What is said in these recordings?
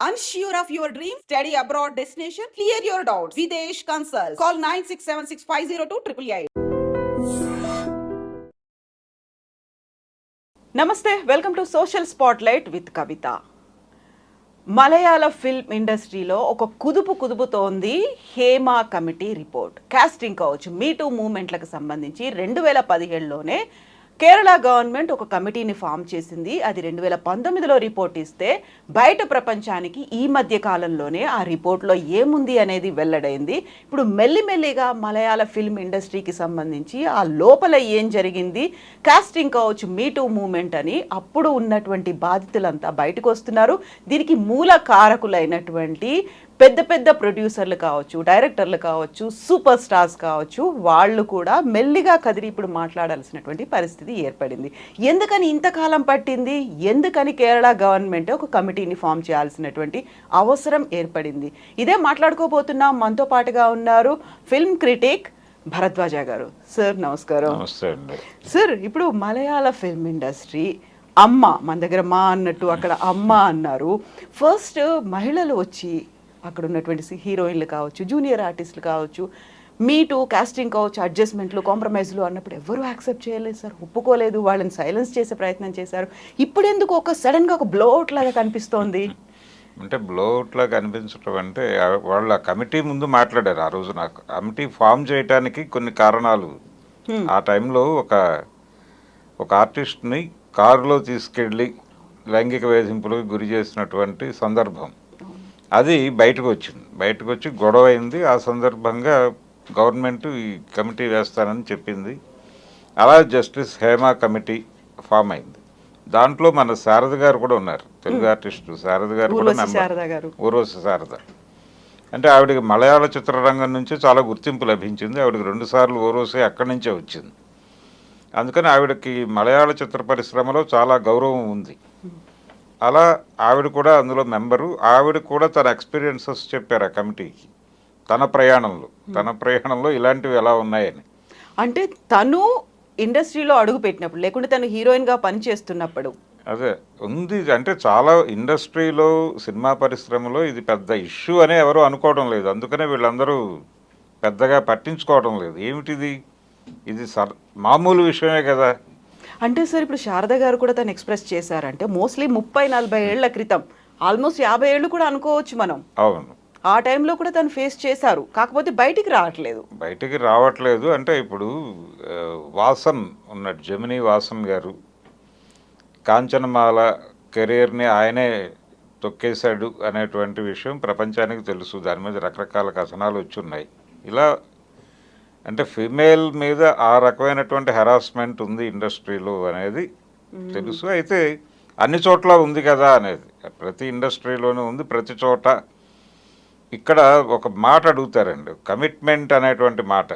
Unsure of your dream? Study abroad destination? Clear your doubts. Videsh Consult. Call 9676502888. నమస్తే welcome to social spotlight with Kavitha Malayala film ఇండస్ట్రీలో ఒక కుదుపు కుదుపుతోంది Hema committee report casting కావచ్చు me too మూమెంట్లకు సంబంధించి రెండు వేల పదిహేడులోనే కేరళ గవర్నమెంట్ ఒక కమిటీని ఫామ్ చేసింది. అది రెండు వేల పంతొమ్మిదిలో రిపోర్ట్ ఇస్తే బయట ప్రపంచానికి ఈ మధ్య కాలంలోనే ఆ రిపోర్ట్లో ఏముంది అనేది వెల్లడైంది. ఇప్పుడు మెల్లిమెల్లిగా మలయాళ ఫిల్మ్ ఇండస్ట్రీకి సంబంధించి ఆ లోపల ఏం జరిగింది కాస్టింగ్ కావచ్చు మీటూ మూమెంట్ అని అప్పుడు ఉన్నటువంటి బాధితులంతా బయటకు వస్తున్నారు. దీనికి మూల కారకులైనటువంటి పెద్ద పెద్ద ప్రొడ్యూసర్లు కావచ్చు డైరెక్టర్లు కావచ్చు సూపర్ స్టార్స్ కావచ్చు వాళ్ళు కూడా మెల్లిగా కదిరి ఇప్పుడు మాట్లాడాల్సినటువంటి పరిస్థితి ఏర్పడింది. ఎందుకని ఇంతకాలం పట్టింది? ఎందుకని కేరళ గవర్నమెంట్ ఒక కమిటీని ఫామ్ చేయాల్సినటువంటి అవసరం ఏర్పడింది? ఇదే మాట్లాడుకోబోతున్నాం. మనతో పాటుగా ఉన్నారు ఫిల్మ్ క్రిటిక్ భరద్వాజ గారు. సార్ నమస్కారం. సార్ ఇప్పుడు మలయాళ ఫిల్మ్ ఇండస్ట్రీ అమ్మ మన దగ్గర మా అన్నట్టు అక్కడ అమ్మ అన్నారు. ఫస్ట్ మహిళలు వచ్చి అక్కడ ఉన్నటువంటి హీరోయిన్లు కావచ్చు జూనియర్ ఆర్టిస్టులు కావచ్చు మీటు కాస్టింగ్ కావచ్చు అడ్జస్ట్మెంట్లు కాంప్రమైజ్లు అన్నప్పుడు ఎవరు యాక్సెప్ట్ చేయలేదు సార్. ఒప్పుకోలేదు వాళ్ళని సైలెన్స్ చేసే ప్రయత్నం చేశారు. ఇప్పుడు ఎందుకు ఒక సడన్గా ఒక బ్లోఅవుట్ లాగా కనిపిస్తోంది? అంటే బ్లోఅవుట్లా కనిపించడం అంటే వాళ్ళ కమిటీ ముందు మాట్లాడారు ఆ రోజు నాకు. కమిటీ ఫామ్ చేయడానికి కొన్ని కారణాలు. ఆ టైంలో ఒక ఒక ఆర్టిస్ట్ని కారులో తీసుకెళ్ళి లైంగిక వేధింపులకు గురి చేసినటువంటి సందర్భం. అది బయటకు వచ్చింది బయటకు వచ్చి గొడవ అయింది ఆ సందర్భంగా గవర్నమెంట్ ఈ కమిటీ వేస్తానని చెప్పింది. అలా జస్టిస్ హేమా కమిటీ ఫామ్ అయింది. దాంట్లో మన శారద గారు కూడా ఉన్నారు. తెలుగు ఆర్టిస్టు శారద గారు కూడా ఊర్వశి. శారద గారు. ఊర్వశి శారద. అంటే ఆవిడకి మలయాళ చిత్రరంగం నుంచి చాలా గుర్తింపు లభించింది. ఆవిడకి రెండు సార్లు ఊర్వశి అక్కడి నుంచే వచ్చింది. అందుకని ఆవిడకి మలయాళ చిత్ర పరిశ్రమలో చాలా గౌరవం ఉంది. అలా ఆవిడ కూడా అందులో మెంబరు. ఆవిడ కూడా తన ఎక్స్పీరియన్సెస్ చెప్పారు ఆ కమిటీకి. తన ప్రయాణంలో. తన ప్రయాణంలో ఇలాంటివి ఎలా ఉన్నాయని. అంటే తను ఇండస్ట్రీలో అడుగు పెట్టినప్పుడు లేకుంటే తను హీరోయిన్గా పనిచేస్తున్నప్పుడు. అదే ఉంది. అంటే చాలా ఇండస్ట్రీలో సినిమా పరిశ్రమలో ఇది పెద్ద ఇష్యూ అని ఎవరు అనుకోవడం లేదు. అందుకనే వీళ్ళందరూ పెద్దగా పట్టించుకోవడం లేదు. ఏమిటిది? ఇది సర్ మామూలు విషయమే కదా. అంటే సార్ ఇప్పుడు శారద గారు కూడా తను ఎక్స్ప్రెస్ చేశారంటే మోస్ట్లీ ముప్పై నలభై ఏళ్ళ క్రితం ఆల్మోస్ట్ యాభై ఏళ్ళు కూడా అనుకోవచ్చు మనం. అవును. ఆ టైంలో కూడా తను ఫేస్ చేశారు. కాకపోతే బయటికి రావట్లేదు. బయటికి రావట్లేదు అంటే ఇప్పుడు వాసన్ ఉన్నాడు జమినీ వాసన్ గారు కాంచనమాల కెరీర్ని ఆయనే తొక్కేశాడు అనేటువంటి విషయం ప్రపంచానికి తెలుసు. దాని మీద రకరకాల కథనాలు వచ్చున్నాయి ఇలా అంటే ఫిమేల్ మీద ఆ రకమైనటువంటి హెరాస్మెంట్ ఉంది ఇండస్ట్రీలో అనేది తెలుసు. అయితే అన్ని చోట్ల ఉంది కదా అనేది. ప్రతి ఇండస్ట్రీలోనూ ఉంది. ప్రతి చోట ఇక్కడ ఒక మాట అడుగుతారండి. కమిట్మెంట్ అనేటువంటి మాట.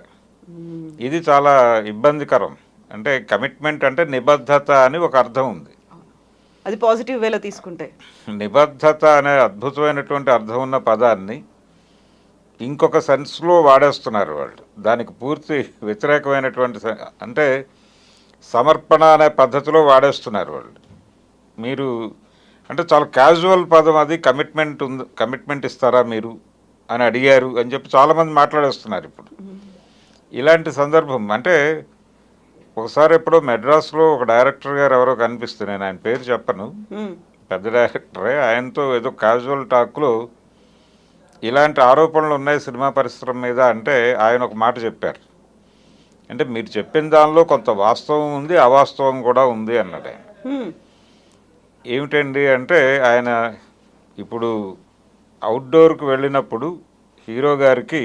ఇది చాలా ఇబ్బందికరం. అంటే కమిట్మెంట్ అంటే నిబద్ధత అని ఒక అర్థం ఉంది. అది పాజిటివ్ వేలో తీసుకుంటే. నిబద్ధత అనే అద్భుతమైనటువంటి అర్థం ఉన్న పదాన్ని ఇంకొక సెన్స్లో వాడేస్తున్నారు వాళ్ళు. దానికి పూర్తి వ్యతిరేకమైనటువంటి అంటే సమర్పణ అనే పద్ధతిలో వాడేస్తున్నారు వాళ్ళు. మీరు అంటే చాలా క్యాజువల్ పదం అది కమిట్మెంట్ ఉంది కమిట్మెంట్ ఇస్తారా మీరు అని అడిగారు అని చెప్పి చాలామంది మాట్లాడేస్తున్నారు ఇప్పుడు. ఇలాంటి సందర్భం అంటే ఒకసారి ఎప్పుడో మెడ్రాస్లో ఒక డైరెక్టర్ గారు ఎవరో కనిపిస్తే నేను ఆయన పేరు చెప్పను. పెద్ద డైరెక్టరే ఆయనతో ఏదో క్యాజువల్ టాక్లో ఇలాంటి ఆరోపణలు ఉన్నాయి సినిమా పరిశ్రమ మీద అంటే ఆయన ఒక మాట చెప్పారు. అంటే మీరు చెప్పిన దానిలో కొంత వాస్తవం ఉంది అవాస్తవం కూడా ఉంది అన్నాడు ఆయన. ఏమిటండి అంటే ఆయన ఇప్పుడు అవుట్డోర్కి వెళ్ళినప్పుడు హీరో గారికి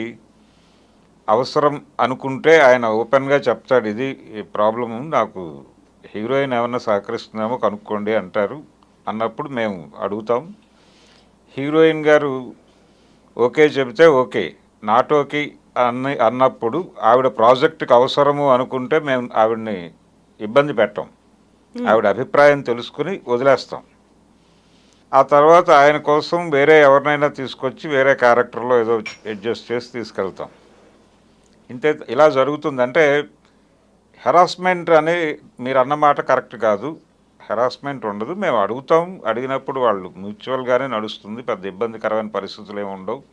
అవసరం అనుకుంటే ఆయన ఓపెన్గా చెప్తాడు ఇది ఈ ప్రాబ్లము నాకు హీరోయిన్ ఏమన్నా సహకరిస్తున్నామో కనుక్కోండి అంటారు. అన్నప్పుడు మేము అడుగుతాం. హీరోయిన్ గారు ఓకే చెబితే ఓకే. నాట్ ఓకే అన్ని అన్నప్పుడు ఆవిడ ప్రాజెక్టుకి అవసరము అనుకుంటే మేము ఆవిడని ఇబ్బంది పెట్టాం. ఆవిడ అభిప్రాయం తెలుసుకుని వదిలేస్తాం. ఆ తర్వాత ఆయన కోసం వేరే ఎవరినైనా తీసుకొచ్చి వేరే క్యారెక్టర్లో ఏదో అడ్జస్ట్ చేసి తీసుకెళ్తాం. ఇంతే ఇలా జరుగుతుంది అంటే హెరాస్మెంట్ అని మీరు అన్నమాట కరెక్ట్ కాదు. హెరాస్మెంట్ ఉండదు. మేము అడుగుతాం. అడిగినప్పుడు వాళ్ళు మ్యూచువల్గానే నడుస్తుంది. పెద్ద ఇబ్బందికరమైన పరిస్థితులు ఏమి ఉండవు.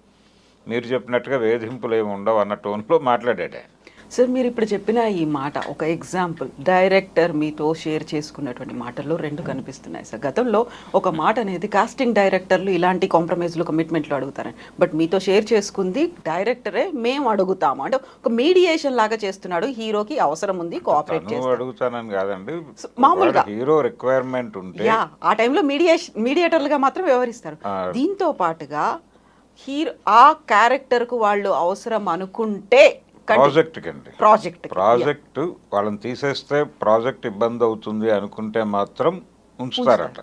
మీరు చెప్పినట్టుగా వేధింపులు ఏమి ఉండవు అన్న టోన్లో మాట్లాడాడు ఆయన. సార్ మీరు ఇప్పుడు చెప్పిన ఈ మాట ఒక ఎగ్జాంపుల్ డైరెక్టర్ మీతో షేర్ చేసుకున్నటువంటి మాటల్లో రెండు కనిపిస్తున్నాయి సార్. గతంలో ఒక మాట అనేది కాస్టింగ్ డైరెక్టర్లు ఇలాంటి కాంప్రమైజ్లు కమిట్మెంట్లు అడుగుతారని. బట్ మీతో షేర్ చేసుకుంది డైరెక్టరే మేము అడుగుతాము. అంటే ఒక మీడియేషన్ లాగా చేస్తున్నాడు హీరోకి అవసరం ఉంది కోఆపరేట్ అడుగుతానని కాదండి. మామూలుగా. హీరో రిక్వైర్మెంట్ ఉంటే యా ఆ టైంలో మీడియేషన్ మీడియేటర్లుగా మాత్రం వ్యవహరిస్తారు. దీంతో పాటుగా హీరో ఆ క్యారెక్టర్కు వాళ్ళు అవసరం అనుకుంటే ప్రాజెక్ట్కి అండి ప్రాజెక్ట్ ప్రాజెక్టు వాళ్ళని తీసేస్తే ప్రాజెక్ట్ ఇబ్బంది అవుతుంది అనుకుంటే మాత్రం ఉంచుతారట.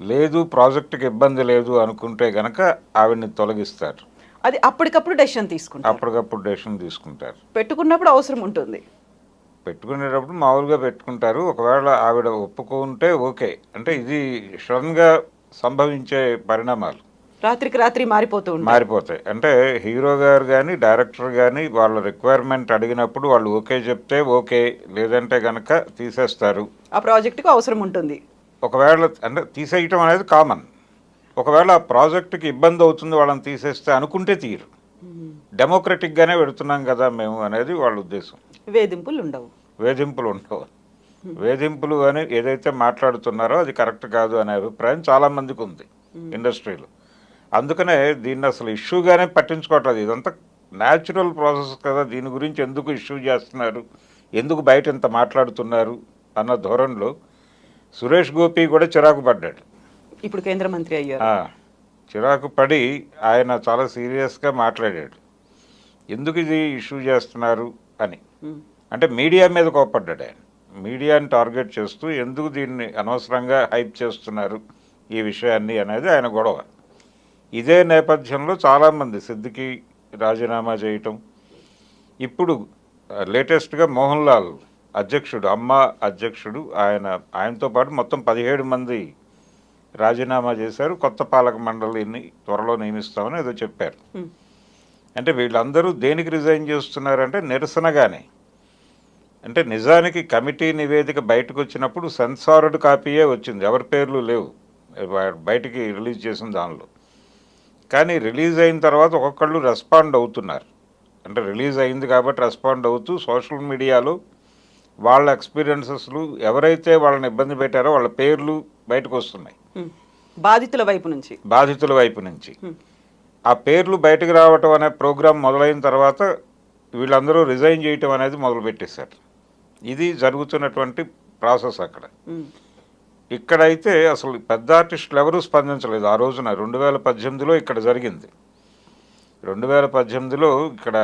లేదు ప్రాజెక్టుకి ఇబ్బంది లేదు అనుకుంటే గనక ఆవిడ్ని తొలగిస్తారు. అది అప్పటికప్పుడు డెసిషన్ తీసుకుంటారు. అప్పటికప్పుడు డెసిషన్ తీసుకుంటారు. పెట్టుకున్నప్పుడు అవసరం ఉంటుంది. పెట్టుకునేటప్పుడు మామూలుగా పెట్టుకుంటారు. ఒకవేళ ఆవిడ ఒప్పుకుంటే ఓకే. అంటే ఇది సడన్గా సంభవించే పరిణామాలు. రాత్రికి రాత్రి మారిపోతూ ఉంటాయి. మారిపోతాయి. అంటే హీరో గారు కానీ డైరెక్టర్ కానీ వాళ్ళ రిక్వైర్మెంట్ అడిగినప్పుడు వాళ్ళు ఓకే చెప్తే ఓకే లేదంటే గనక తీసేస్తారు. ఆ ప్రాజెక్టుకు అవసరం ఉంటుంది. ఒకవేళ అంటే తీసేయటం అనేది కామన్. ఒకవేళ ఆ ప్రాజెక్టుకి ఇబ్బంది అవుతుంది వాళ్ళని తీసేస్తే అనుకుంటే తీరు డెమోక్రటిక్గానే పెడుతున్నాం కదా మేము అనేది వాళ్ళ ఉద్దేశం. వేధింపులు ఉండవు. వేధింపులు ఉండవు. వేధింపులు అని ఏదైతే మాట్లాడుతున్నారో అది కరెక్ట్ కాదు అనే అభిప్రాయం చాలా మందికి ఉంది ఇండస్ట్రీలో. అందుకనే దీన్ని అసలు ఇష్యూగానే పట్టించుకోవట్లేదు. ఇదంతా న్యాచురల్ ప్రాసెస్ కదా. దీని గురించి ఎందుకు ఇష్యూ చేస్తున్నారు? ఎందుకు బయట ఇంత మాట్లాడుతున్నారు? అన్న ధోరణిలో సురేష్ గోపి కూడా చిరాకు పడ్డాడు. ఇప్పుడు కేంద్ర మంత్రి అయ్యారు. చిరాకు పడి ఆయన చాలా సీరియస్గా మాట్లాడాడు. ఎందుకు ఇది ఇష్యూ చేస్తున్నారు అని. అంటే మీడియా మీద కోపడ్డాడు ఆయన. మీడియాని టార్గెట్ చేస్తూ ఎందుకు దీన్ని అనవసరంగా హైప్ చేస్తున్నారు ఈ విషయాన్ని అనేది ఆయన గొడవ. ఇదే నేపథ్యంలో చాలామంది సిద్దికి రాజీనామా చేయటం. ఇప్పుడు లేటెస్ట్గా మోహన్ లాల్ అధ్యక్షుడు అమ్మ అధ్యక్షుడు ఆయన ఆయనతో పాటు మొత్తం పదిహేడు మంది రాజీనామా చేశారు. కొత్త పాలక మండలిని త్వరలో నియమిస్తామని ఏదో చెప్పారు. అంటే వీళ్ళందరూ దేనికి రిజైన్ చేస్తున్నారంటే నిరసనగానే. అంటే నిజానికి కమిటీ నివేదిక బయటకు వచ్చినప్పుడు సెన్సార్డ్ కాపీయే వచ్చింది. ఎవరి పేర్లు లేవు. బయటికి రిలీజ్ చేసిన దానిలో. కానీ రిలీజ్ అయిన తర్వాత ఒక్కొక్కళ్ళు రెస్పాండ్ అవుతున్నారు అంటే రిలీజ్ అయింది కాబట్టి రెస్పాండ్ అవుతూ సోషల్ మీడియాలో వాళ్ళ ఎక్స్పీరియన్సెస్లు ఎవరైతే వాళ్ళని ఇబ్బంది పెట్టారో వాళ్ళ పేర్లు బయటకు వస్తున్నాయి. బాధితుల వైపు నుంచి బాధితుల వైపు నుంచి. ఆ పేర్లు బయటకు రావటం అనే ప్రోగ్రాం మొదలైన తర్వాత వీళ్ళందరూ రిజైన్ చేయటం అనేది మొదలుపెట్టేశారు ఇది జరుగుతున్నటువంటి ప్రాసెస్ అక్కడ. ఇక్కడైతే అసలు పెద్ద ఆర్టిస్టులు ఎవరూ స్పందించలేదు. ఆ రోజున రెండు వేల పద్దెనిమిదిలో ఇక్కడ జరిగింది. రెండు వేల పద్దెనిమిదిలో ఇక్కడ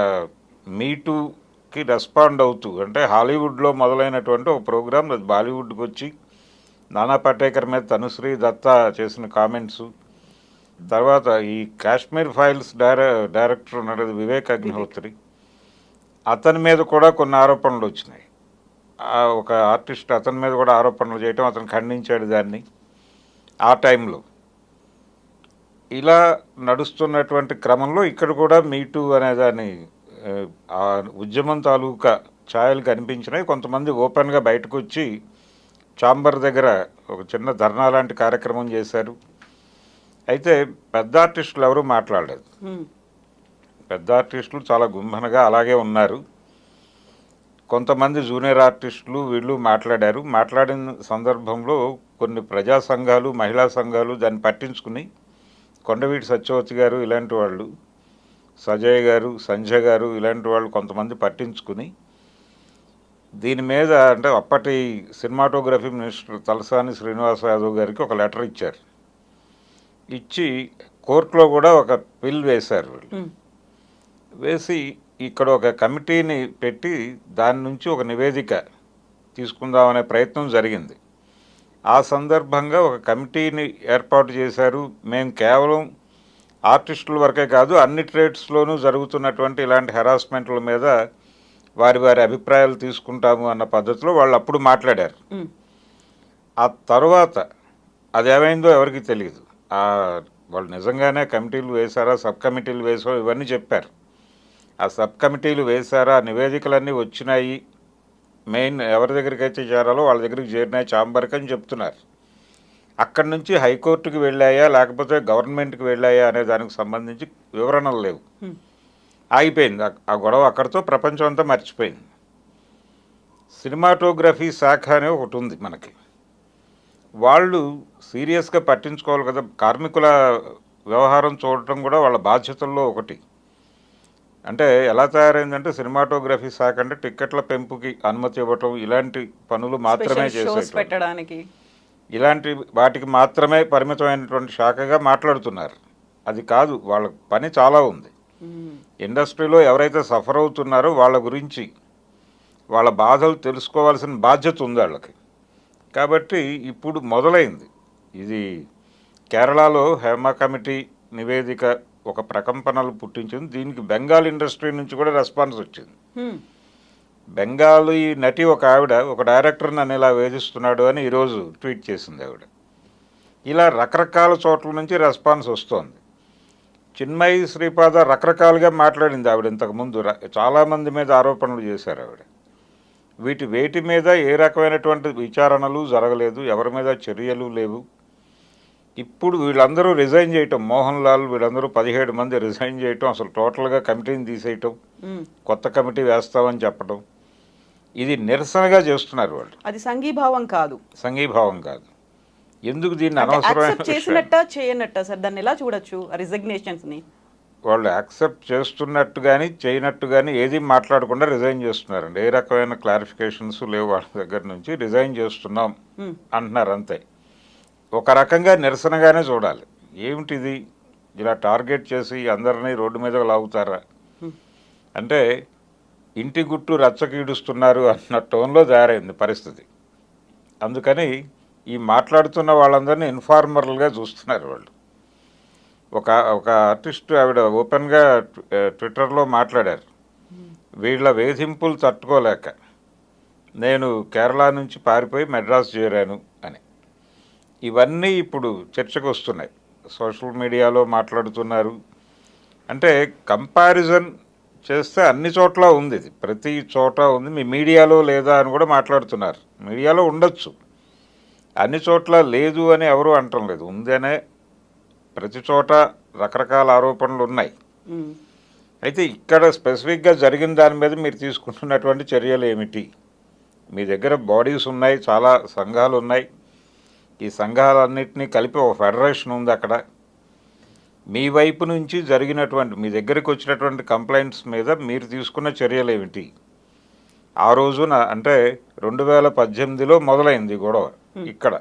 మీటూకి రెస్పాండ్ అవుతూ అంటే హాలీవుడ్లో మొదలైనటువంటి ఒక ప్రోగ్రామ్ అది బాలీవుడ్కి వచ్చి నానా పటేకర్ మీద తనుశ్రీ దత్తా చేసిన కామెంట్స్ తర్వాత ఈ కాశ్మీర్ ఫైల్స్ డైర డైరెక్టర్ ఉన్నాడు వివేక్ అగ్నిహోత్రి అతని మీద కూడా కొన్ని ఆరోపణలు వచ్చినాయి. ఒక ఆర్టిస్ట్ అతని మీద కూడా ఆరోపణలు చేయటం అతను ఖండించాడు దాన్ని. ఆ టైంలో ఇలా నడుస్తున్నటువంటి క్రమంలో ఇక్కడ కూడా మీటూ అనే దాని ఆ, ఆ ఉద్యమం తాలూకా ఛాయలు కనిపించినాయి. కొంతమంది ఓపెన్గా బయటకు వచ్చి చాంబర్ దగ్గర ఒక చిన్న ధర్నా లాంటి కార్యక్రమం చేశారు. అయితే పెద్ద ఆర్టిస్టులు ఎవరూ మాట్లాడలేదు. పెద్ద ఆర్టిస్టులు చాలా గుంభనగా అలాగే ఉన్నారు. కొంతమంది జూనియర్ ఆర్టిస్టులు వీళ్ళు మాట్లాడారు. మాట్లాడిన సందర్భంలో కొన్ని ప్రజా సంఘాలు మహిళా సంఘాలు దాన్ని పట్టించుకుని కొండవీటి సత్యవతి గారు ఇలాంటి వాళ్ళు సజయ్ గారు సంజయ్ గారు ఇలాంటి వాళ్ళు కొంతమంది పట్టించుకుని దీని మీద అంటే అప్పటి సినిమాటోగ్రఫీ మినిస్టర్ తలసాని శ్రీనివాస యాదవ్ గారికి ఒక లెటర్ ఇచ్చారు. ఇచ్చి కోర్టులో కూడా ఒక బిల్ వేశారు వీళ్ళు. వేసి ఇక్కడ ఒక కమిటీని పెట్టి దాని నుంచి ఒక నివేదిక తీసుకుందామనే ప్రయత్నం జరిగింది. ఆ సందర్భంగా ఒక కమిటీని ఏర్పాటు చేశారు. మేము కేవలం ఆర్టిస్టుల వరకే కాదు అన్ని ట్రేడ్స్లోనూ జరుగుతున్నటువంటి ఇలాంటి హెరాస్మెంట్ల మీద వారి వారి అభిప్రాయాలు తీసుకుంటాము అన్న పద్ధతిలో వాళ్ళు అప్పుడు మాట్లాడారు. ఆ తర్వాత అది ఏమైందో ఎవరికి తెలియదు వాళ్ళు నిజంగానే కమిటీలు వేశారా సబ్ కమిటీలు వేసో ఇవన్నీ చెప్పారు. ఆ సబ్ కమిటీలు వేశారా? నివేదికలన్నీ వచ్చినాయి. మెయిన్ ఎవరి దగ్గరికి అయితే చేరాలో వాళ్ళ దగ్గరికి చేరినాయి. చాంబర్కి అని చెప్తున్నారు. అక్కడి నుంచి హైకోర్టుకి వెళ్ళాయా? లేకపోతే గవర్నమెంట్కి వెళ్ళాయా? అనే దానికి సంబంధించి వివరణలు లేవు. ఆగిపోయింది. ఆ గొడవ అక్కడితో ప్రపంచం అంతా మర్చిపోయింది. సినిమాటోగ్రఫీ శాఖ అనే ఒకటి ఉంది మనకి. వాళ్ళు సీరియస్గా పట్టించుకోవాలి కదా. కార్మికుల వ్యవహారం చూడటం కూడా వాళ్ళ బాధ్యతల్లో ఒకటి. అంటే ఎలా తయారైందంటే సినిమాటోగ్రఫీ శాఖ అంటే టిక్కెట్ల పెంపుకి అనుమతి ఇవ్వటం ఇలాంటి పనులు మాత్రమే పెట్టడానికి. ఇలాంటి వాటికి మాత్రమే పరిమితమైనటువంటి శాఖగా మాట్లాడుతున్నారు. అది కాదు వాళ్ళ పని చాలా ఉంది. ఇండస్ట్రీలో ఎవరైతే సఫర్ అవుతున్నారో వాళ్ళ గురించి వాళ్ళ బాధలు తెలుసుకోవాల్సిన బాధ్యత ఉంది వాళ్ళకి. కాబట్టి ఇప్పుడు మొదలైంది. ఇది కేరళలో హేమ కమిటీ నివేదిక ఒక ప్రకంపనలు పుట్టించింది. దీనికి బెంగాల్ ఇండస్ట్రీ నుంచి కూడా రెస్పాన్స్ వచ్చింది. బెంగాలీ నటి ఒక ఆవిడ ఒక డైరెక్టర్ నన్ను ఇలా వేధిస్తున్నాడు అని ఈరోజు ట్వీట్ చేసింది ఆవిడ. ఇలా రకరకాల చోట్ల నుంచి రెస్పాన్స్ వస్తోంది. చిన్మయి శ్రీపాద రకరకాలుగా మాట్లాడింది ఆవిడ ఇంతకుముందు చాలామంది మీద ఆరోపణలు చేశారు ఆవిడ. వీటి వేటి మీద ఏ రకమైనటువంటి విచారణలు జరగలేదు. ఎవరి మీద చర్యలు లేవు. ఇప్పుడు వీళ్ళందరూ రిజైన్ చేయటం మోహన్ లాల్ వీళ్ళందరూ పదిహేడు మంది రిజైన్ చేయటం అసలు టోటల్గా కమిటీని తీసేయటం. కొత్త కమిటీ వేస్తామని చెప్పడం ఇది నిరసనగా చేస్తున్నారు వాళ్ళు. అది సంఘీభావం కాదు. సంఘీభావం కాదు. ఎందుకు దీన్ని అనవసరమైన? చేసినట్ట చేయనట్ట సార్? దాన్ని ఎలా చూడొచ్చు రిజిగ్నేషన్స్ని? వాళ్ళు యాక్సెప్ట్ చేస్తున్నట్టు కానీ చేయనట్టు కానీ ఏది మాట్లాడకుండా రిజైన్ చేస్తున్నారండి. ఏ రకమైన క్లారిఫికేషన్స్ లేవు వాళ్ళ దగ్గర నుంచి. రిజైన్ చేస్తున్నాం. అంటున్నారు అంతే. ఒక రకంగా నిరసనగానే చూడాలి. ఏమిటిది? ఇలా టార్గెట్ చేసి అందరినీ రోడ్డు మీద లాగుతారా? అంటే ఇంటి గుట్టు రచ్చకీడుస్తున్నారు అన్న టోన్లో తయారైంది పరిస్థితి. అందుకని ఈ మాట్లాడుతున్న వాళ్ళందరినీ ఇన్ఫార్మర్లుగా చూస్తున్నారు వాళ్ళు. ఒక ఒక ఆర్టిస్ట్ ఆవిడ ఓపెన్గా ట్విట్టర్లో మాట్లాడారు. వీళ్ళ వేధింపులు తట్టుకోలేక. నేను కేరళ నుంచి పారిపోయి మెడ్రాస్ చేరాను. ఇవన్నీ ఇప్పుడు చర్చకు వస్తున్నాయి సోషల్ మీడియాలో మాట్లాడుతున్నారు. అంటే కంపారిజన్ చేస్తే అన్ని చోట్ల ఉంది ఇది. ప్రతి చోట ఉంది. మీ మీడియాలో లేదా అని కూడా మాట్లాడుతున్నారు. మీడియాలో ఉండొచ్చు. అన్ని చోట్ల లేదు అని ఎవరు అంటం లేదు. ఉందనే ప్రతి చోట రకరకాల ఆరోపణలు ఉన్నాయి. అయితే ఇక్కడ స్పెసిఫిక్గా జరిగిన దాని మీద మీరు తీసుకుంటున్నటువంటి చర్యలు ఏమిటి? మీ దగ్గర బాడీస్ ఉన్నాయి చాలా సంఘాలు ఉన్నాయి. ఈ సంఘాలన్నింటినీ కలిపి ఒక ఫెడరేషన్ ఉంది అక్కడ. మీ వైపు నుంచి జరిగినటువంటి మీ దగ్గరికి వచ్చినటువంటి కంప్లైంట్స్ మీద మీరు తీసుకున్న చర్యలు ఏమిటి ఆ రోజున అంటే రెండు వేల పద్దెనిమిదిలో మొదలైంది గొడవ ఇక్కడ.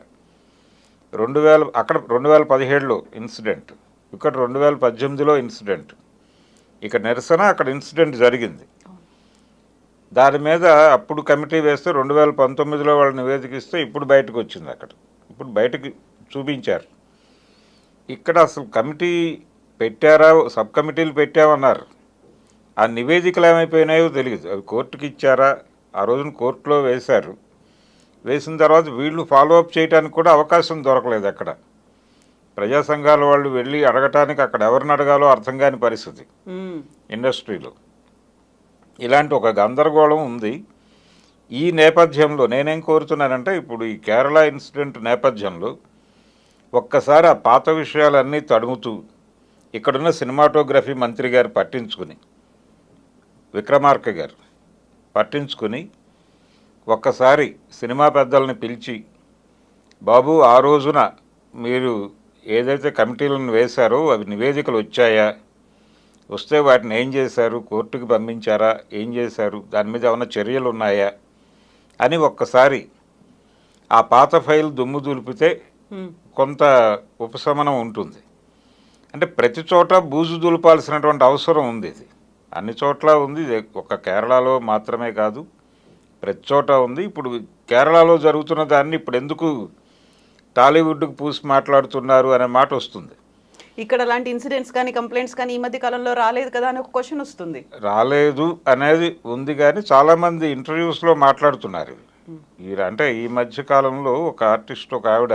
రెండు వేల అక్కడ రెండు వేల పదిహేడులో ఇన్సిడెంట్. ఇక్కడ రెండు వేల పద్దెనిమిదిలో ఇన్సిడెంట్. ఇక నిరసన అక్కడ ఇన్సిడెంట్ జరిగింది. దాని మీద అప్పుడు కమిటీ వేస్తే రెండు వేల పంతొమ్మిదిలో వాళ్ళు నివేదికిస్తే ఇప్పుడు బయటకు వచ్చింది అక్కడ. ఇప్పుడు బయటకు చూపించారు. ఇక్కడ అసలు కమిటీ పెట్టారా సబ్ కమిటీలు పెట్టామన్నారు. ఆ నివేదికలు ఏమైపోయినాయో తెలియదు అవి కోర్టుకి ఇచ్చారా ఆ రోజున కోర్టులో వేశారు. వేసిన తర్వాత వీళ్ళు ఫాలో అప్ చేయడానికి కూడా అవకాశం దొరకలేదు అక్కడ. ప్రజా సంఘాల వాళ్ళు వెళ్ళి అడగటానికి అక్కడ ఎవరిని అడగాలో అర్థం కాని పరిస్థితి. ఇండస్ట్రీలో. ఇలాంటి ఒక గందరగోళం ఉంది. ఈ నేపథ్యంలో నేనేం కోరుతున్నానంటే ఇప్పుడు ఈ కేరళ ఇన్సిడెంట్ నేపథ్యంలో ఒక్కసారి ఆ పాత విషయాలన్నీ తడుముతూ ఇక్కడున్న సినిమాటోగ్రఫీ మంత్రి గారు పట్టించుకుని విక్రమార్క గారు పట్టించుకుని ఒక్కసారి సినిమా పెద్దల్ని పిలిచి బాబు ఆ రోజున మీరు ఏదైతే కమిటీలను వేశారో అవి నివేదికలు వచ్చాయా? వస్తే వాటిని ఏం చేశారు? కోర్టుకి పంపించారా? ఏం చేశారు? దాని మీద ఏమైనా చర్యలు ఉన్నాయా? అని ఒక్కసారి ఆ పాత ఫైల్ దుమ్ము దులిపితే. కొంత ఉపశమనం ఉంటుంది. అంటే ప్రతి చోట బూజు దులపాల్సినటువంటి అవసరం ఉంది ఇది. అన్ని చోట్ల ఉంది. ఇది ఒక కేరళలో మాత్రమే కాదు. ప్రతి చోట ఉంది. ఇప్పుడు కేరళలో జరుగుతున్న దాన్ని ఇప్పుడు ఎందుకు టాలీవుడ్కి పూసి మాట్లాడుతున్నారు అనే మాట వస్తుంది. ఇక్కడ అలాంటి ఇన్సిడెంట్స్ కానీ కంప్లైంట్స్ కానీ ఈ మధ్య కాలంలో రాలేదు కదా అని ఒక క్వశ్చన్ వస్తుంది. రాలేదు అనేది ఉంది కానీ చాలామంది ఇంటర్వ్యూస్లో మాట్లాడుతున్నారు. ఈ అంటే ఈ మధ్య కాలంలో ఒక ఆర్టిస్ట్ ఒక ఆవిడ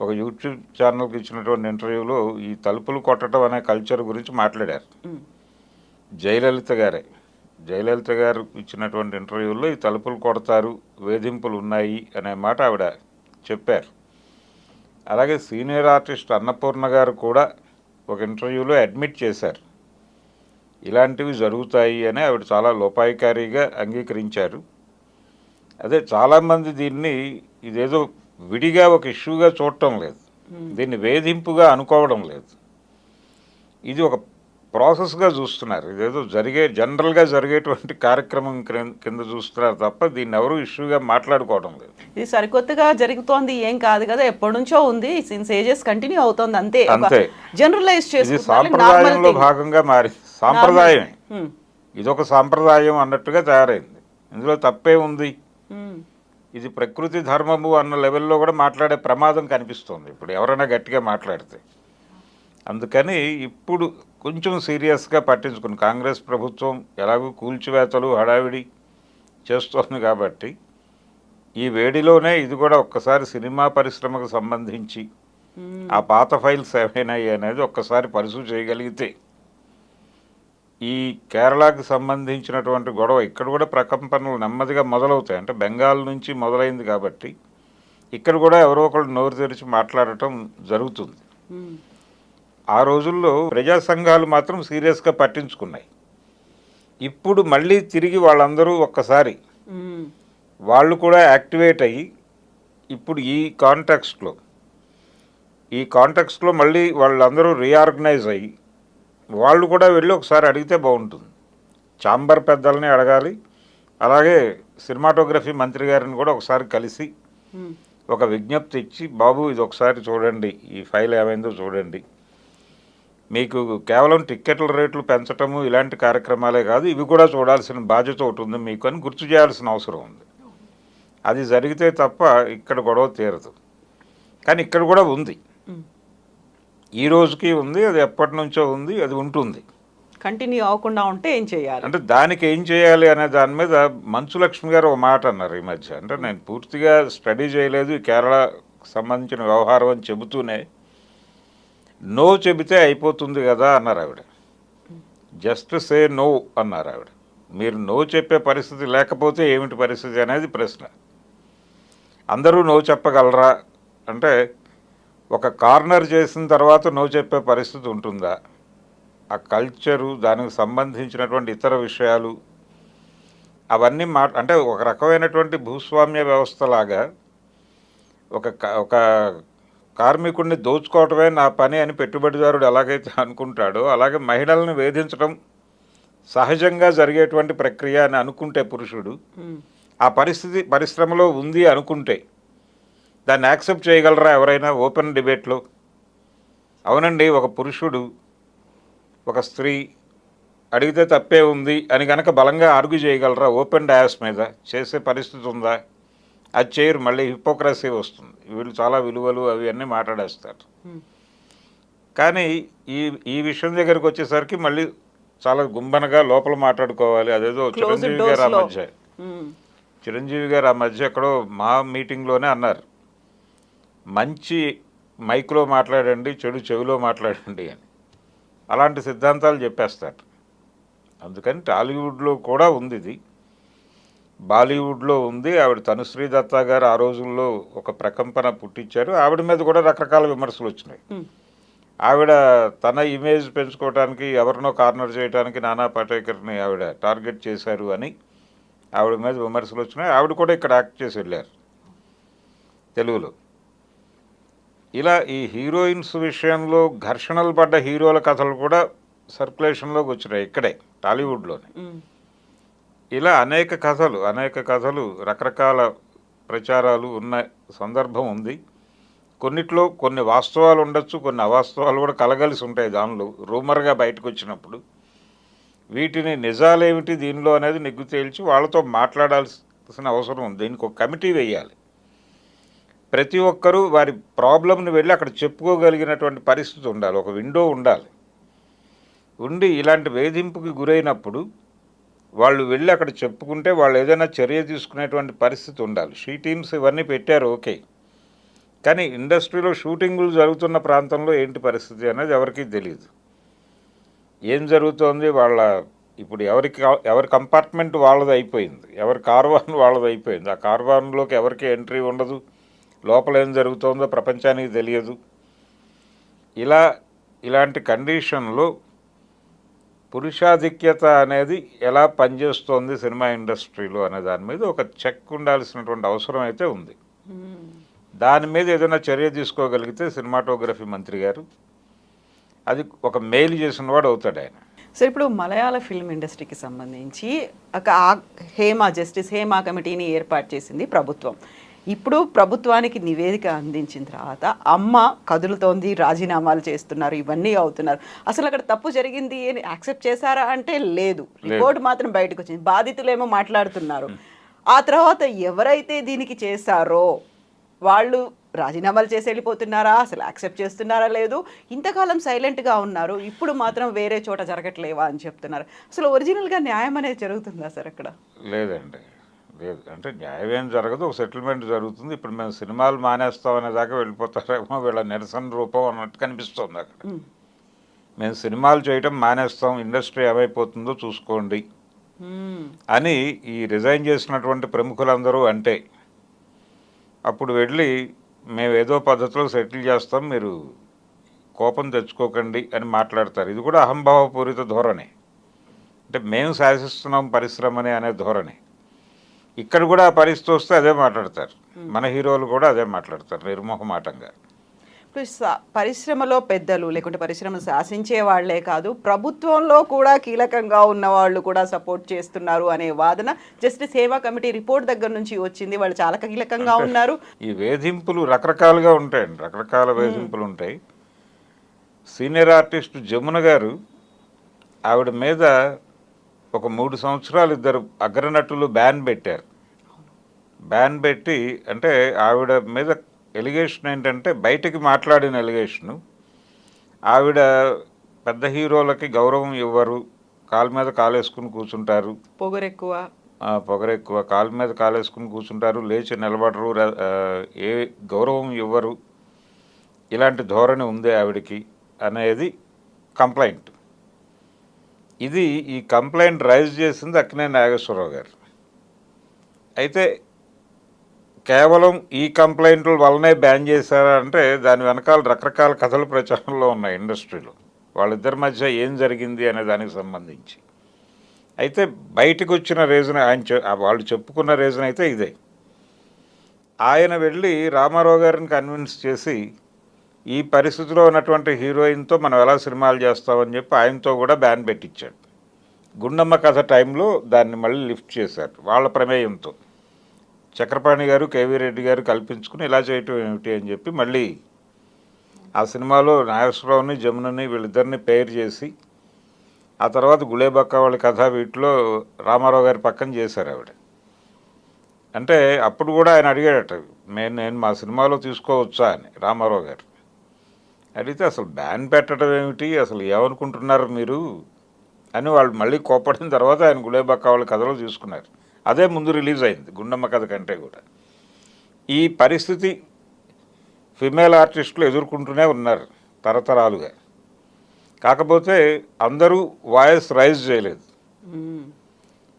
ఒక యూట్యూబ్ ఛానల్కి ఇచ్చినటువంటి ఇంటర్వ్యూలో ఈ తలుపులు కొట్టడం అనే కల్చర్ గురించి మాట్లాడారు. హ్మ్. జయలలిత గారే. జయలలిత గారు ఇచ్చినటువంటి ఇంటర్వ్యూల్లో ఈ తలుపులు కొడతారు వేధింపులు ఉన్నాయి అనే మాట ఆవిడ చెప్పారు. అలాగే సీనియర్ ఆర్టిస్ట్ అన్నపూర్ణ గారు కూడా ఒక ఇంటర్వ్యూలో అడ్మిట్ చేశారు. ఇలాంటివి జరుగుతాయి అని ఆవిడ చాలా లోపాయికారిగా అంగీకరించారు. అదే చాలామంది దీన్ని ఇదేదో విడిగా ఒక ఇష్యూగా చూడటం లేదు. దీన్ని వేధింపుగా అనుకోవడం లేదు. ఇది ఒక ప్రాసెస్గా చూస్తున్నారు. ఇదేదో జరిగే జనరల్గా జరిగేటువంటి కార్యక్రమం క్రిం- కింద చూస్తున్నారు తప్ప దీన్ని ఎవరు ఇష్యూగా మాట్లాడుకోవడం లేదు. ఇది సరికొత్తగా జరుగుతోంది ఏం కాదు కదా ఎప్పటి నుంచో ఉంది. సిన్స్ ఏజెస్ కంటిన్యూ అవుతోంది అంతే. అంతే. జనరలైజ్ చేసుకుంటున్నారు సాంప్రదాయంలో భాగంగా మారింది సాంప్రదాయమే. ఇదొక సాంప్రదాయం అన్నట్టుగా తయారైంది. ఇందులో తప్పే ఉంది. ఇది ప్రకృతి ధర్మము అన్న లెవెల్లో కూడా మాట్లాడే ప్రమాదం కనిపిస్తుంది. ఇప్పుడు ఎవరైనా గట్టిగా మాట్లాడితే. అందుకని ఇప్పుడు కొంచెం సీరియస్గా పట్టించుకుని. కాంగ్రెస్ ప్రభుత్వం ఎలాగో కూల్చివేతలు హడావిడి చేస్తోంది కాబట్టి ఈ వేడిలోనే ఇది కూడా ఒక్కసారి సినిమా పరిశ్రమకు సంబంధించి ఆ పాత ఫైల్స్ ఏమైనాయి అనేది ఒక్కసారి పరిశీలి చేయగలిగితే ఈ కేరళకు సంబంధించినటువంటి గొడవ ఇక్కడ కూడా ప్రకంపనలు నెమ్మదిగా మొదలవుతాయి. అంటే బెంగాల్ నుంచి మొదలైంది కాబట్టి ఇక్కడ కూడా ఎవరో ఒకళ్ళు నోరు తెరిచి మాట్లాడటం జరుగుతుంది. ఆ రోజుల్లో ప్రజా సంఘాలు మాత్రం సీరియస్గా పట్టించుకున్నాయి. ఇప్పుడు మళ్ళీ తిరిగి వాళ్ళందరూ ఒక్కసారి వాళ్ళు కూడా యాక్టివేట్ అయ్యి ఇప్పుడు ఈ కాంటెక్స్ట్లో ఈ కాంటెక్స్ట్లో మళ్ళీ వాళ్ళందరూ రీఆర్గనైజ్ అయ్యి వాళ్ళు కూడా వెళ్ళి ఒకసారి అడిగితే బాగుంటుంది. చాంబర్ పెద్దల్ని అడగాలి అలాగే సినిమాటోగ్రఫీ మంత్రి గారిని కూడా ఒకసారి కలిసి ఒక విజ్ఞప్తి ఇచ్చి బాబు ఇది ఒకసారి చూడండి ఈ ఫైల్ ఏమైందో చూడండి మీకు కేవలం టిక్కెట్ల రేట్లు పెంచటము ఇలాంటి కార్యక్రమాలే కాదు ఇవి కూడా చూడాల్సిన బాధ్యత ఒకటి ఉంది మీకు అని గుర్తు చేయాల్సిన అవసరం ఉంది. అది జరిగితే తప్ప ఇక్కడ గొడవ తీరదు. కానీ ఇక్కడ కూడా ఉంది. ఈ రోజుకి ఉంది అది ఎప్పటి నుంచో ఉంది అది ఉంటుంది. కంటిన్యూ అవ్వకుండా ఉంటే ఏం చేయాలి? అంటే దానికి ఏం చేయాలి అనే దాని మీద మంచు లక్ష్మి గారు ఒక మాట అన్నారు ఈ మధ్య. అంటే నేను పూర్తిగా స్టడీ చేయలేదు కేరళ సంబంధించిన వ్యవహారం అని చెబుతూనే నో చెబితే అయిపోతుంది కదా అన్నారు ఆవిడ. జస్ట్ సే నో అన్నారు ఆవిడ. మీరు నో చెప్పే పరిస్థితి లేకపోతే ఏమిటి పరిస్థితి అనేది ప్రశ్న. అందరూ నో చెప్పగలరా? అంటే ఒక కార్నర్ చేసిన తర్వాత నో చెప్పే పరిస్థితి ఉంటుందా? ఆ కల్చరు దానికి సంబంధించినటువంటి ఇతర విషయాలు అవన్నీ మా అంటే ఒక రకమైనటువంటి భూస్వామ్య వ్యవస్థలాగా ఒక క- ఒక కార్మికుడిని దోచుకోవటమే నా పని అని పెట్టుబడిదారుడు ఎలాగైతే అనుకుంటాడో అలాగే మహిళలను వేధించడం సహజంగా జరిగేటువంటి ప్రక్రియ అని అనుకుంటే పురుషుడు ఆ పరిస్థితి పరిశ్రమలో ఉంది అనుకుంటే దాన్ని యాక్సెప్ట్ చేయగలరా ఎవరైనా ఓపెన్ డిబేట్లో? అవునండి ఒక పురుషుడు ఒక స్త్రీ అడిగితే తప్పే ఉంది అని కనుక బలంగా ఆర్గ్యూ చేయగలరా ఓపెన్ డయాస్ మీద? చేసే పరిస్థితి ఉందా? అది చేయరు మళ్ళీ హిపోక్రసీ వస్తుంది. వీళ్ళు చాలా విలువలు అవి అన్నీ మాట్లాడేస్తారు. కానీ ఈ ఈ విషయం దగ్గరికి వచ్చేసరికి మళ్ళీ చాలా గుంబనగా లోపల మాట్లాడుకోవాలి. అదేదో చిరంజీవి గారు ఆ మధ్య. చిరంజీవి గారు ఆ మధ్య ఎక్కడో మా మీటింగ్లోనే అన్నారు. మంచి మైక్లో మాట్లాడండి చెడు చెవిలో మాట్లాడండి అని. అలాంటి సిద్ధాంతాలు చెప్పేస్తారు. అందుకని టాలీవుడ్లో కూడా ఉంది ఇది. బాలీవుడ్లో ఉంది. ఆవిడ తనుశ్రీ దత్తా గారు ఆ రోజుల్లో ఒక ప్రకంపన పుట్టించారు. ఆవిడ మీద కూడా రకరకాల విమర్శలు వచ్చినాయి. ఆవిడ తన ఇమేజ్ పెంచుకోవడానికి ఎవరినో కార్నర్ చేయడానికి నానా పాటేకర్ని ఆవిడ టార్గెట్ చేశారు అని ఆవిడ మీద విమర్శలు వచ్చినాయి. ఆవిడ కూడా ఇక్కడ యాక్ట్ చేసి వెళ్ళారు తెలుగులో. ఇలా ఈ హీరోయిన్స్ విషయంలో ఘర్షణలు పడ్డ హీరోల కథలు కూడా సర్క్యులేషన్లోకి వచ్చినాయి. ఇక్కడే టాలీవుడ్లోనే. ఇలా అనేక కథలు అనేక కథలు రకరకాల ప్రచారాలు ఉన్న సందర్భం ఉంది. కొన్నిట్లో కొన్ని వాస్తవాలు ఉండొచ్చు కొన్ని అవాస్తవాలు కూడా కలగలిసి ఉంటాయి దానిలో రూమర్గా బయటకు వచ్చినప్పుడు వీటిని నిజాలేమిటి దీనిలో అనేది నిగ్గు తేల్చి వాళ్ళతో మాట్లాడాల్సిన అవసరం ఉంది. దీనికి ఒక కమిటీ వేయాలి. ప్రతి ఒక్కరూ వారి ప్రాబ్లంని వెళ్ళి అక్కడ చెప్పుకోగలిగినటువంటి పరిస్థితి ఉండాలి. ఒక విండో ఉండాలి. ఉండి ఇలాంటి వేధింపుకి గురైనప్పుడు వాళ్ళు వెళ్ళి అక్కడ చెప్పుకుంటే వాళ్ళు ఏదైనా చర్య తీసుకునేటువంటి పరిస్థితి ఉండాలి. షీ టీమ్స్ ఇవన్నీ పెట్టారు ఓకే. కానీ ఇండస్ట్రీలో షూటింగులు జరుగుతున్న ప్రాంతంలో ఏంటి పరిస్థితి అనేది ఎవరికీ తెలియదు ఏం జరుగుతోంది వాళ్ళ ఇప్పుడు ఎవరికి ఎవరి కంపార్ట్మెంట్ వాళ్ళది అయిపోయింది. ఎవరి కార్వాన్ వాళ్ళది అయిపోయింది. ఆ కార్వాన్లోకి ఎవరికి ఎంట్రీ ఉండదు. లోపల ఏం జరుగుతుందో ప్రపంచానికి తెలియదు. ఇలా ఇలాంటి కండిషన్లో పురుషాధిక్యత అనేది ఎలా పనిచేస్తోంది సినిమా ఇండస్ట్రీలో అనే దాని మీద ఒక చెక్ ఉండాల్సినటువంటి అవసరం అయితే ఉంది. దాని మీద ఏదైనా చర్య తీసుకోగలిగితే సినిమాటోగ్రఫీ మంత్రి గారు అది ఒక మెయిల్ చేసిన వాడు అవుతాడు ఆయన. సో ఇప్పుడు మలయాళ ఫిల్మ్ ఇండస్ట్రీకి సంబంధించి ఒక హేమ జస్టిస్ హేమ కమిటీని ఏర్పాటు చేసింది ప్రభుత్వం. ఇప్పుడు ప్రభుత్వానికి నివేదిక అందించిన తర్వాత అమ్మ కదులుతోంది రాజీనామాలు చేస్తున్నారు ఇవన్నీ అవుతున్నారు. అసలు అక్కడ తప్పు జరిగింది అని యాక్సెప్ట్ చేశారా అంటే లేదు. రిపోర్ట్ మాత్రం బయటకు వచ్చింది. బాధితులేమో మాట్లాడుతున్నారు. ఆ తర్వాత ఎవరైతే దీనికి చేశారో వాళ్ళు రాజీనామాలు చేసి వెళ్ళిపోతున్నారా? అసలు యాక్సెప్ట్ చేస్తున్నారా లేదు? ఇంతకాలం సైలెంట్గా ఉన్నారు. ఇప్పుడు మాత్రం వేరే చోట జరగట్లేవా అని చెప్తున్నారు. అసలు ఒరిజినల్గా న్యాయం అనేది జరుగుతుందా సార్ అక్కడ? లేదండి. లేదు. అంటే న్యాయం ఏం జరగదు. ఒక సెటిల్మెంట్ జరుగుతుంది. ఇప్పుడు మేము సినిమాలు మానేస్తాం అనే దాకా వెళ్ళిపోతారేమో వీళ్ళ నిరసన రూపం అన్నట్టు కనిపిస్తుంది అక్కడ. మేము సినిమాలు చేయటం మానేస్తాం. ఇండస్ట్రీ ఏమైపోతుందో చూసుకోండి. అని ఈ రిజైన్ చేసినటువంటి ప్రముఖులందరూ అంటే అప్పుడు వెళ్ళి మేము ఏదో పద్ధతిలో సెటిల్ చేస్తాం. మీరు కోపం తెచ్చుకోకండి అని మాట్లాడతారు. ఇది కూడా అహంభావపూరిత ధోరణి. అంటే మేము శాసిస్తున్నాం పరిశ్రమని అనే ధోరణి. ఇక్కడ కూడా పరిస్థితి వస్తే అదే మాట్లాడతారు. మన హీరోలు కూడా అదే మాట్లాడతారు నిర్మోహమాటంగా. ఇప్పుడు పరిశ్రమలో పెద్దలు లేకుంటే పరిశ్రమ శాసించే వాళ్ళే కాదు ప్రభుత్వంలో కూడా కీలకంగా ఉన్న వాళ్ళు కూడా సపోర్ట్ చేస్తున్నారు అనే వాదన జస్టిస్ హేమ కమిటీ రిపోర్ట్ దగ్గర నుంచి వచ్చింది. వాళ్ళు చాలా కీలకంగా ఉన్నారు. ఈ వేధింపులు రకరకాలుగా ఉంటాయండి. రకరకాల వేధింపులు ఉంటాయి. సీనియర్ ఆర్టిస్ట్ జమున గారు ఆవిడ మీద ఒక మూడు సంవత్సరాలు ఇద్దరు అగ్రనటులు బ్యాన్ పెట్టారు. బ్యాన్ పెట్టి అంటే ఆవిడ మీద ఎలిగేషన్ ఏంటంటే బయటికి మాట్లాడిన ఎలిగేషను. ఆవిడ పెద్ద హీరోలకి గౌరవం ఇవ్వరు. కాలు మీద కాలేసుకుని కూర్చుంటారు. పొగరెక్కువ. పొగరెక్కువ. కాలు మీద కాలేసుకుని కూర్చుంటారు. లేచి నిలబడరు. ఏ గౌరవం ఇవ్వరు. ఇలాంటి ధోరణి ఉంది ఆవిడకి అనేది కంప్లైంట్. ఇది ఈ కంప్లైంట్ రైజ్ చేసింది అక్కినే నాగేశ్వరరావు గారు. అయితే కేవలం ఈ కంప్లైంట్ల వల్లనే బ్యాన్ చేశారా అంటే దాని వెనకాల రకరకాల కథలు ప్రచారంలో ఉన్నాయి ఇండస్ట్రీలో. వాళ్ళిద్దరి మధ్య ఏం జరిగింది అనే దానికి సంబంధించి. అయితే బయటకు వచ్చిన రీజన్ ఆయన వాళ్ళు చెప్పుకున్న రీజన్ అయితే ఇదే. ఆయన వెళ్ళి రామారావు గారిని కన్విన్స్ చేసి ఈ పరిస్థితిలో ఉన్నటువంటి హీరోయిన్తో మనం ఎలా సినిమాలు చేస్తామని చెప్పి ఆయనతో కూడా బ్యాన్ పెట్టించాడు. గుండమ్మ కథ టైంలో దాన్ని మళ్ళీ లిఫ్ట్ చేశారు వాళ్ళ ప్రమేయంతో. చక్రపాణి గారు కేవీ రెడ్డి గారు కల్పించుకుని ఇలా చేయటం ఏమిటి అని చెప్పి మళ్ళీ ఆ సినిమాలో నాగేశ్వరరావుని జమునని వీళ్ళిద్దరిని పేరు చేసి ఆ తర్వాత గుళేబక్క వాళ్ళ కథ వీటిలో రామారావు గారి పక్కన చేశారు ఆవిడ. అంటే అప్పుడు కూడా ఆయన అడిగాడట నేను నేను మా సినిమాలో తీసుకోవచ్చా అని రామారావు గారు. అడిగితే అసలు బ్యాన్ పెట్టడం ఏమిటి? అసలు ఏమనుకుంటున్నారు మీరు? అని వాళ్ళు మళ్ళీ కోపడిన తర్వాత ఆయన గుళేబక్క వాళ్ళ కథలో తీసుకున్నారు అదే ముందు రిలీజ్ అయింది గుండమ్మ కథ కంటే కూడా. ఈ పరిస్థితి ఫిమేల్ ఆర్టిస్టులు ఎదుర్కొంటూనే ఉన్నారు తరతరాలుగా. కాకపోతే అందరూ వాయిస్ రైజ్ చేయలేదు.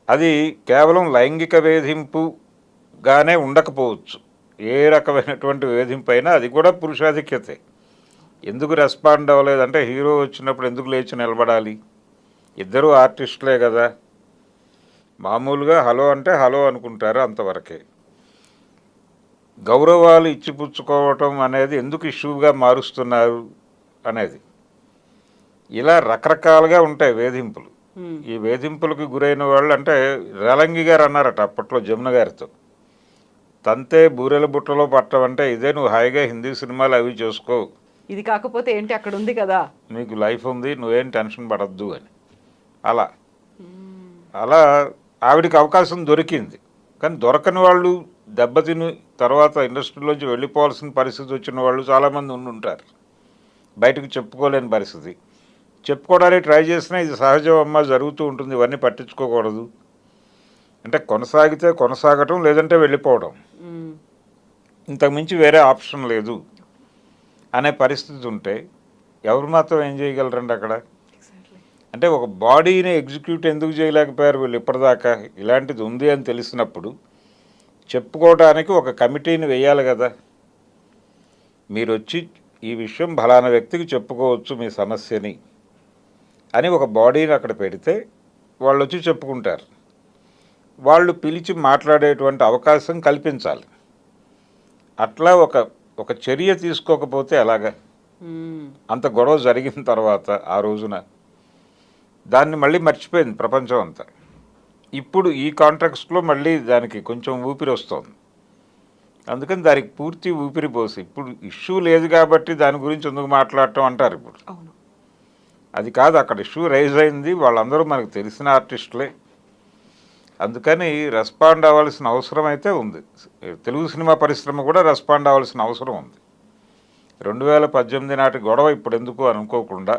అది కేవలం లైంగిక వేధింపుగానే ఉండకపోవచ్చు. ఏ రకమైనటువంటి వేధింపు అయినా అది కూడా పురుషాధిక్యతే. ఎందుకు రెస్పాండ్ అవ్వలేదంటే హీరో వచ్చినప్పుడు ఎందుకు లేచి నిలబడాలి? ఇద్దరు ఆర్టిస్టులే కదా. మామూలుగా హలో అంటే హలో అనుకుంటారు అంతవరకే. గౌరవాలు ఇచ్చిపుచ్చుకోవటం అనేది ఎందుకు ఇష్యూగా మారుస్తున్నారు అనేది. ఇలా రకరకాలుగా ఉంటాయి వేధింపులు. ఈ వేధింపులకు గురైన వాళ్ళు అంటే రేలంగి గారు అన్నారట అప్పట్లో జమున గారితో. తంతే బూరెల బుట్టలో పట్టం అంటే ఇదే నువ్వు హాయిగా హిందీ సినిమాలు అవి చేసుకో. ఇది కాకపోతే ఏంటి అక్కడ ఉంది కదా? నీకు లైఫ్ ఉంది నువ్వేం టెన్షన్ పడద్దు అని. అలా. అలా ఆవిడికి అవకాశం దొరికింది. కానీ దొరకని వాళ్ళు దెబ్బతిని తర్వాత ఇండస్ట్రీలోంచి వెళ్ళిపోవాల్సిన పరిస్థితి వచ్చిన వాళ్ళు చాలామంది ఉండి ఉంటారు. బయటకు చెప్పుకోలేని పరిస్థితి. చెప్పుకోవడానికి ట్రై చేసినా ఇది సహజం అమ్మ జరుగుతూ ఉంటుంది. ఇవన్నీ పట్టించుకోకూడదు. అంటే కొనసాగితే కొనసాగటం లేదంటే వెళ్ళిపోవడం. ఇంతకుమించి వేరే ఆప్షన్ లేదు. అనే పరిస్థితి ఉంటే ఎవరు మాత్రం ఏం చేయగలరండి అక్కడ? అంటే ఒక బాడీని ఎగ్జిక్యూట్ ఎందుకు చేయలేకపోయారు వీళ్ళు ఇప్పటిదాకా? ఇలాంటిది ఉంది అని తెలిసినప్పుడు చెప్పుకోవడానికి ఒక కమిటీని వేయాలి కదా. మీరు వచ్చి ఈ విషయం ఫలానా వ్యక్తికి చెప్పుకోవచ్చు మీ సమస్యని అని ఒక బాడీని అక్కడ పెడితే వాళ్ళు వచ్చి చెప్పుకుంటారు. వాళ్ళు పిలిచి మాట్లాడేటువంటి అవకాశం కల్పించాలి. అట్లా ఒక ఒక చర్య తీసుకోకపోతే ఎలాగా. అంత గొడవ జరిగిన తర్వాత ఆ రోజున దాన్ని మళ్ళీ మర్చిపోయింది ప్రపంచం అంతా. ఇప్పుడు ఈ కాంట్రాక్ట్స్లో మళ్ళీ దానికి కొంచెం ఊపిరి వస్తుంది. అందుకని దానికి పూర్తి ఊపిరి పోసి ఇప్పుడు ఇష్యూ లేదు కాబట్టి దాని గురించి ఎందుకు మాట్లాడటం అంటారు ఇప్పుడు. అది కాదు అక్కడ ఇష్యూ రైజ్ అయింది వాళ్ళందరూ మనకు తెలిసిన ఆర్టిస్టులే. అందుకని రెస్పాండ్ అవ్వాల్సిన అవసరం అయితే ఉంది. తెలుగు సినిమా పరిశ్రమ కూడా రెస్పాండ్ అవ్వాల్సిన అవసరం ఉంది. రెండు వేల పద్దెనిమిది నాటి గొడవ ఇప్పుడు ఎందుకు అనుకోకుండా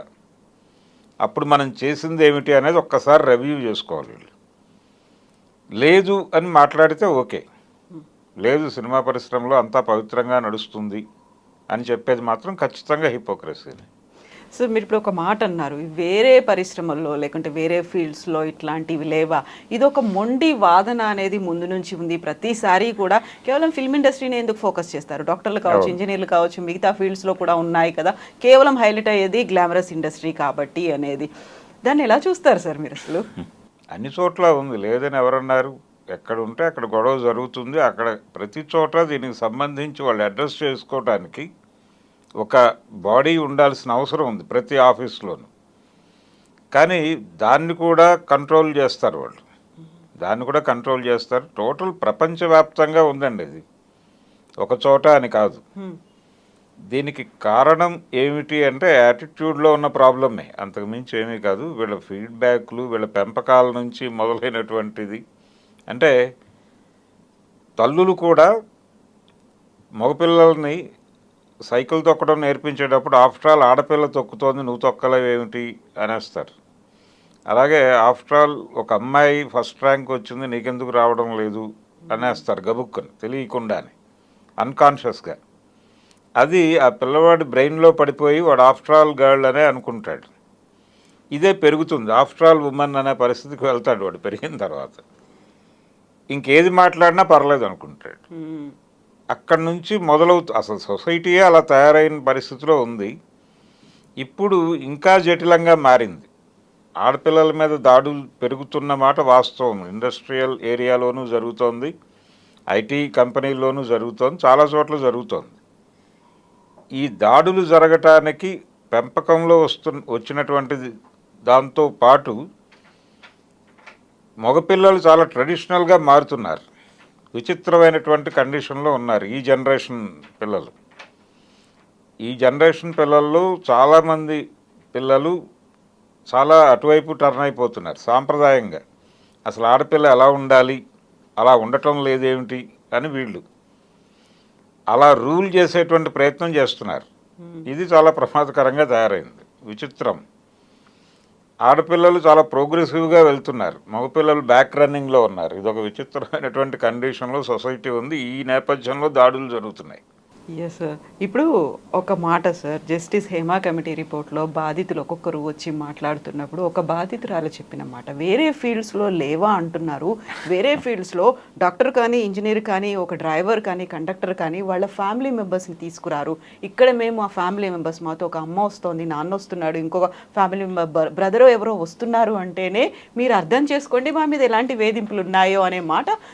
అప్పుడు మనం చేసింది ఏమిటి అనేది ఒక్కసారి రివ్యూ చేసుకోవాలి వీళ్ళు. లేదు అని మాట్లాడితే ఓకే. లేదు సినిమా పరిశ్రమలో అంతా పవిత్రంగా నడుస్తుంది అని చెప్పేది మాత్రం ఖచ్చితంగా హిపోక్రసీని సో మీరు ఇప్పుడు ఒక మాట అన్నారు వేరే పరిశ్రమల్లో లేకుంటే వేరే ఫీల్డ్స్లో ఇట్లాంటివి లేవా? ఇది ఒక మొండి వాదన అనేది ముందు నుంచి ఉంది. ప్రతిసారి కూడా కేవలం ఫిల్మ్ ఇండస్ట్రీని ఎందుకు ఫోకస్ చేస్తారు? డాక్టర్లు కావచ్చు. ఇంజనీర్లు కావచ్చు మిగతా ఫీల్డ్స్లో కూడా ఉన్నాయి కదా. కేవలం హైలైట్ అయ్యేది గ్లామరస్ ఇండస్ట్రీ కాబట్టి అనేది. దాన్ని ఎలా చూస్తారు సార్ మీరు అసలు? అన్ని చోట్ల ఉంది. లేదని ఎవరన్నారు? ఎక్కడ ఉంటే అక్కడ గొడవ జరుగుతుంది. అక్కడ ప్రతి చోట దీనికి సంబంధించి వాళ్ళు అడ్రస్ చేసుకోవడానికి ఒక బాడీ ఉండాల్సిన అవసరం ఉంది ప్రతి ఆఫీస్లోనూ. కానీ దాన్ని కూడా కంట్రోల్ చేస్తారు వాళ్ళు. దాన్ని కూడా కంట్రోల్ చేస్తారు. టోటల్ ప్రపంచవ్యాప్తంగా ఉందండి ఇది. ఒక చోట అని కాదు. దీనికి కారణం ఏమిటి అంటే యాటిట్యూడ్లో ఉన్న ప్రాబ్లమే అంతకు మించి ఏమీ కాదు. వీళ్ళ ఫీడ్బ్యాక్లు వీళ్ళ పెంపకాల నుంచి మొదలైనటువంటిది. అంటే తల్లులు కూడా మగపిల్లల్ని సైకిల్ తొక్కడం నేర్పించేటప్పుడు ఆఫ్టర్ ఆల్ ఆడపిల్ల తొక్కుతోంది నువ్వు తొక్కలేవేమిటి అనేస్తారు. అలాగే ఆఫ్టర్ ఆల్ ఒక అమ్మాయి ఫస్ట్ ర్యాంక్ వచ్చింది నీకెందుకు రావడం లేదు అనేస్తారు గబుక్కుని తెలియకుండానే అన్కాన్షియస్గా అది ఆ పిల్లవాడి బ్రెయిన్లో పడిపోయి వాడు ఆఫ్టర్ ఆల్ గర్ల్ అనే అనుకుంటాడు. ఇదే పెరుగుతుంది ఆఫ్టర్ ఆల్ ఉమెన్ అనే పరిస్థితికి వెళ్తాడు వాడు పెరిగిన తర్వాత. ఇంకేది మాట్లాడినా పర్లేదు అనుకుంటాడు. అక్కడి నుంచి మొదలవుతు అసలు సొసైటీయే అలా తయారైన పరిస్థితిలో ఉంది. ఇప్పుడు ఇంకా జటిలంగా మారింది. ఆడపిల్లల మీద దాడులు పెరుగుతున్న మాట వాస్తవం. ఇండస్ట్రియల్ ఏరియాలోనూ జరుగుతోంది. ఐటీ కంపెనీల్లోనూ జరుగుతోంది. చాలా చోట్ల జరుగుతోంది. ఈ దాడులు జరగటానికి పెంపకంలో వస్తు వచ్చినటువంటిది దాంతో పాటు మగపిల్లలు చాలా ట్రెడిషనల్గా మారుతున్నారు. విచిత్రమైనటువంటి కండిషన్లో ఉన్నారు ఈ జనరేషన్ పిల్లలు. ఈ జనరేషన్ పిల్లల్లో చాలామంది పిల్లలు చాలా అటువైపు టర్న్ అయిపోతున్నారు సాంప్రదాయంగా. అసలు ఆడపిల్ల ఎలా ఉండాలి అలా ఉండటం లేదేమిటి అని వీళ్ళు. అలా రూల్ చేసేటువంటి ప్రయత్నం చేస్తున్నారు. ఇది చాలా ప్రమాదకరంగా తయారైంది. విచిత్రం. ఆడపిల్లలు చాలా ప్రోగ్రెసివ్గా వెళ్తున్నారు. మగపిల్లలు బ్యాక్ రన్నింగ్లో ఉన్నారు. ఇది ఒక విచిత్రమైనటువంటి కండిషన్లో సొసైటీ ఉంది. ఈ నేపథ్యంలో దాడులు జరుగుతున్నాయి. ఎస్ సార్ ఇప్పుడు ఒక మాట సార్ జస్టిస్ హేమా కమిటీ రిపోర్ట్లో బాధితులు ఒక్కొక్కరు వచ్చి మాట్లాడుతున్నప్పుడు ఒక బాధితురాలు చెప్పిన మాట. వేరే ఫీల్డ్స్లో లేవా అంటున్నారు. వేరే ఫీల్డ్స్లో డాక్టర్ కానీ ఇంజనీర్ కానీ ఒక డ్రైవర్ కానీ కండక్టర్ కానీ వాళ్ళ ఫ్యామిలీ మెంబర్స్ని తీసుకురారు. ఇక్కడ మేము ఆ ఫ్యామిలీ మెంబర్స్ మాతో ఒక అమ్మ వస్తోంది నాన్న వస్తున్నాడు ఇంకొక ఫ్యామిలీ మెంబర్ బ్రదర్ ఎవరో వస్తున్నారు అంటేనే మీరు అర్థం చేసుకోండి మా మీద ఎలాంటి వేధింపులు ఉన్నాయో అనే మాట